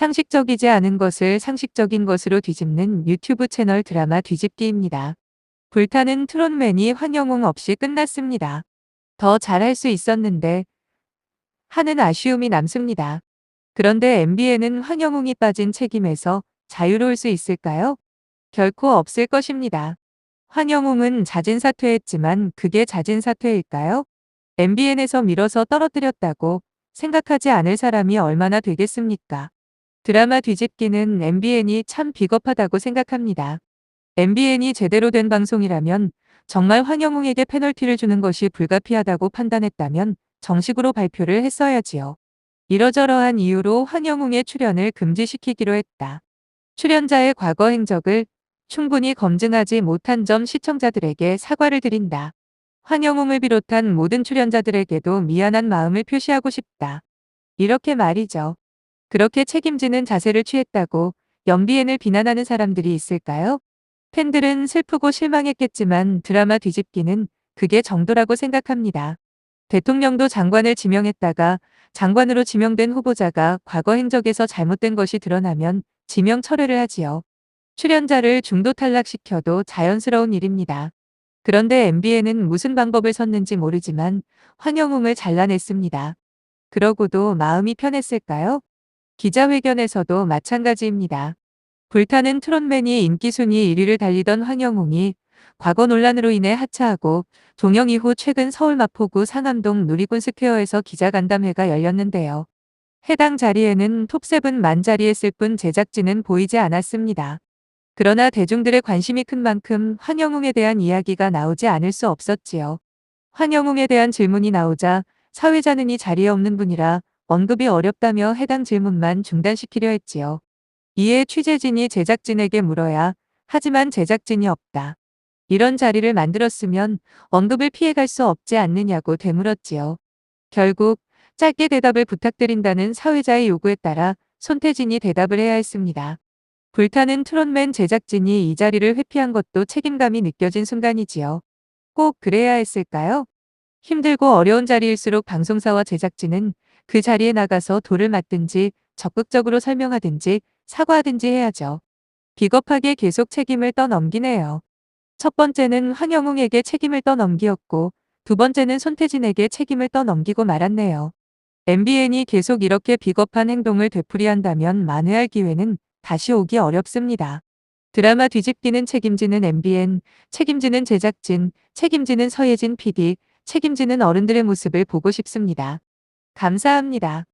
상식적이지 않은 것을 상식적인 것으로 뒤집는 유튜브 채널 드라마 뒤집기입니다. 불타는 트롯맨이 황영웅 없이 끝났습니다. 더 잘할 수 있었는데 하는 아쉬움이 남습니다. 그런데 MBN은 황영웅이 빠진 책임에서 자유로울 수 있을까요? 결코 없을 것입니다. 황영웅은 자진 사퇴했지만 그게 자진 사퇴일까요? MBN에서 밀어서 떨어뜨렸다고 생각하지 않을 사람이 얼마나 되겠습니까? 드라마 뒤집기는 MBN이 참 비겁하다고 생각합니다. MBN이 제대로 된 방송이라면 정말 황영웅에게 페널티를 주는 것이 불가피하다고 판단했다면 정식으로 발표를 했어야지요. 이러저러한 이유로 황영웅의 출연을 금지시키기로 했다. 출연자의 과거 행적을 충분히 검증하지 못한 점 시청자들에게 사과를 드린다. 황영웅을 비롯한 모든 출연자들에게도 미안한 마음을 표시하고 싶다. 이렇게 말이죠. 그렇게 책임지는 자세를 취했다고 연비엔을 비난하는 사람들이 있을까요? 팬들은 슬프고 실망했겠지만 드라마 뒤집기는 그게 정도라고 생각합니다. 대통령도 장관을 지명했다가 장관으로 지명된 후보자가 과거 행적에서 잘못된 것이 드러나면 지명 철회를 하지요. 출연자를 중도 탈락시켜도 자연스러운 일입니다. 그런데 MBN은 무슨 방법을 썼는지 모르지만 황영웅을 잘라냈습니다. 그러고도 마음이 편했을까요? 기자회견에서도 마찬가지입니다. 불타는 트롯맨이 인기순위 1위를 달리던 황영웅이 과거 논란으로 인해 하차하고 종영 이후 최근 서울 마포구 상암동 누리군 스퀘어에서 기자간담회가 열렸는데요. 해당 자리에는 톱세븐 만자리에 쓸뿐 제작진은 보이지 않았습니다. 그러나 대중들의 관심이 큰 만큼 황영웅에 대한 이야기가 나오지 않을 수 없었지요. 황영웅에 대한 질문이 나오자 사회자는 이 자리에 없는 분이라 언급이 어렵다며 해당 질문만 중단시키려 했지요. 이에 취재진이 제작진에게 물어야 하지만 제작진이 없다. 이런 자리를 만들었으면 언급을 피해갈 수 없지 않느냐고 되물었지요. 결국 짧게 대답을 부탁드린다는 사회자의 요구에 따라 손태진이 대답을 해야 했습니다. 불타는 트롯맨 제작진이 이 자리를 회피한 것도 책임감이 느껴진 순간이지요. 꼭 그래야 했을까요? 힘들고 어려운 자리일수록 방송사와 제작진은 그 자리에 나가서 돌을 맞든지 적극적으로 설명하든지 사과하든지 해야죠. 비겁하게 계속 책임을 떠넘기네요. 첫 번째는 황영웅에게 책임을 떠넘기었고 두 번째는 손태진에게 책임을 떠넘기고 말았네요. MBN이 계속 이렇게 비겁한 행동을 되풀이한다면 만회할 기회는 다시 오기 어렵습니다. 드라마 뒤집기는 책임지는 MBN, 책임지는 제작진, 책임지는 서예진 PD, 책임지는 어른들의 모습을 보고 싶습니다. 감사합니다.